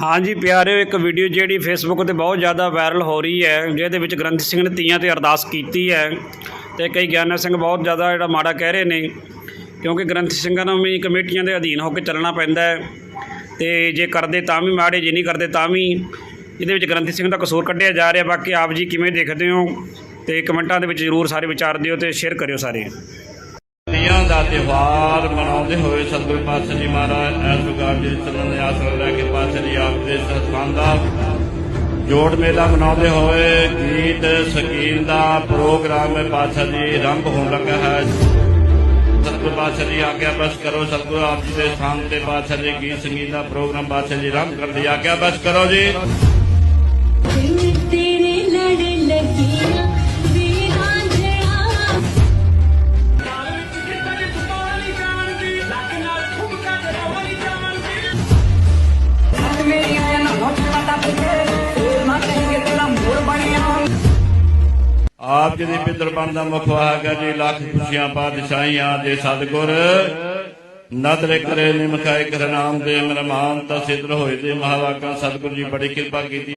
ਹਾਂਜੀ ਪਿਆਰਿਓ, ਇੱਕ ਵੀਡੀਓ ਜਿਹੜੀ ਫੇਸਬੁੱਕ ਤੇ ਬਹੁਤ ਜ਼ਿਆਦਾ ਵਾਇਰਲ ਹੋ ਰਹੀ ਹੈ, ਜਿਹਦੇ ਵਿੱਚ ਗ੍ਰੰਥ ਸਿੰਘ ਨੇ ਤੀਆਂ ਤੇ ਅਰਦਾਸ ਕੀਤੀ ਹੈ ਤੇ ਕਈ ਗਿਆਨਾ ਸਿੰਘ ਬਹੁਤ ਜ਼ਿਆਦਾ ਜਿਹੜਾ ਮਾੜਾ ਕਹਿ ਰਹੇ ਨੇ, ਕਿਉਂਕਿ ਗ੍ਰੰਥ ਸਿੰਘਾਂ ਨੂੰ ਵੀ ਕਮੇਟੀਆਂ ਦੇ ਅਧੀਨ ਹੋ ਕੇ ਚੱਲਣਾ ਪੈਂਦਾ ਹੈ ਤੇ ਜੇ ਕਰਦੇ ਤਾਂ ਵੀ ਮਾੜੇ, ਜੇ ਨਹੀਂ ਕਰਦੇ ਤਾਂ ਵੀ, ਇਹਦੇ ਵਿੱਚ ਗ੍ਰੰਥੀ ਸਿੰਘ ਦਾ ਕਸੂਰ ਕੱਢਿਆ ਜਾ ਰਿਹਾ। ਬਾਕੀ ਆਪ ਜੀ ਕਿਵੇਂ ਦੇਖਦੇ ਹੋ? ਤੇ ਕਮੈਂਟਾਂ ਦੇ ਵਿੱਚ ਜ਼ਰੂਰ ਸਾਰੇ ਵਿਚਾਰ ਦਿਓ ਤੇ ਸ਼ੇਅਰ ਕਰਿਓ ਸਾਰੇ। ਤੀਆਂ ਦਾ ਤਿਉਹਾਰ ਮਨਾਉਂਦੇ ਹੋਏ ਸਤਿਗੁਰੂ ਪਾਤਸ਼ਾਹ ਜੀ ਮਹਾਰਾਜ, ਐਸ ਪ੍ਰਕਾਰ ਜੀ ਚੱਲਣ ਦੇ ਆਸਰਾ ਲੈ ਕੇ ਪਾਤਸ਼ਾਹ ਜੀ ਆਪ ਦੇ ਸਥਾਨ ਦਾ ਜੋੜ ਮੇਲਾ ਮਨਾਉਂਦੇ ਹੋਏ ਗੀਤ ਸਕੀਨ ਦਾ ਪ੍ਰੋਗਰਾਮ ਹੈ ਪਾਤਸ਼ਾਹ ਜੀ ਆਰੰਭ ਹੋਣ ਲੱਗਾ ਹੈ। ਸਤਿਗੁਰ ਪਾਤਸ਼ਾਹ ਜੀ ਆਗਿਆ ਬਸ ਕਰੋ, ਸਤਿਗੁਰੂ ਆਪ ਜੀ ਦੇ ਸਥਾਨ ਤੇ ਪਾਤਸ਼ਾਹ ਜੀ ਗੀਤ ਸੰਗੀਤ ਦਾ ਪ੍ਰੋਗਰਾਮ ਪਾਤਸ਼ਾਹ ਜੀ ਆਰੰਭ ਕਰਨ ਦੀ ਆਗਿਆ ਬਸ ਕਰੋ ਜੀ। ਆਪ ਜੀ ਦੀ ਪਿੱਤਰ ਬਣਦਾ ਮੁਖ ਆਗਾ ਜੀ, ਲੱਖ ਖੁਸ਼ੀਆਂ ਪਾਤਸ਼ਾਹੀਆਂ ਦੇ ਸਤਿਗੁਰ। ਨਦਰ ਕਰੇ ਨਿਮਖਾਇ ਕਰ ਦੇ ਮਰਮਾਨ ਤਾਂ ਸਿੱਧ ਹੋਏ ਦੇ ਮਹਾਵਾਕਾਂ ਸਤਿਗੁਰ ਜੀ ਬੜੀ ਕਿਰਪਾ ਕੀਤੀ।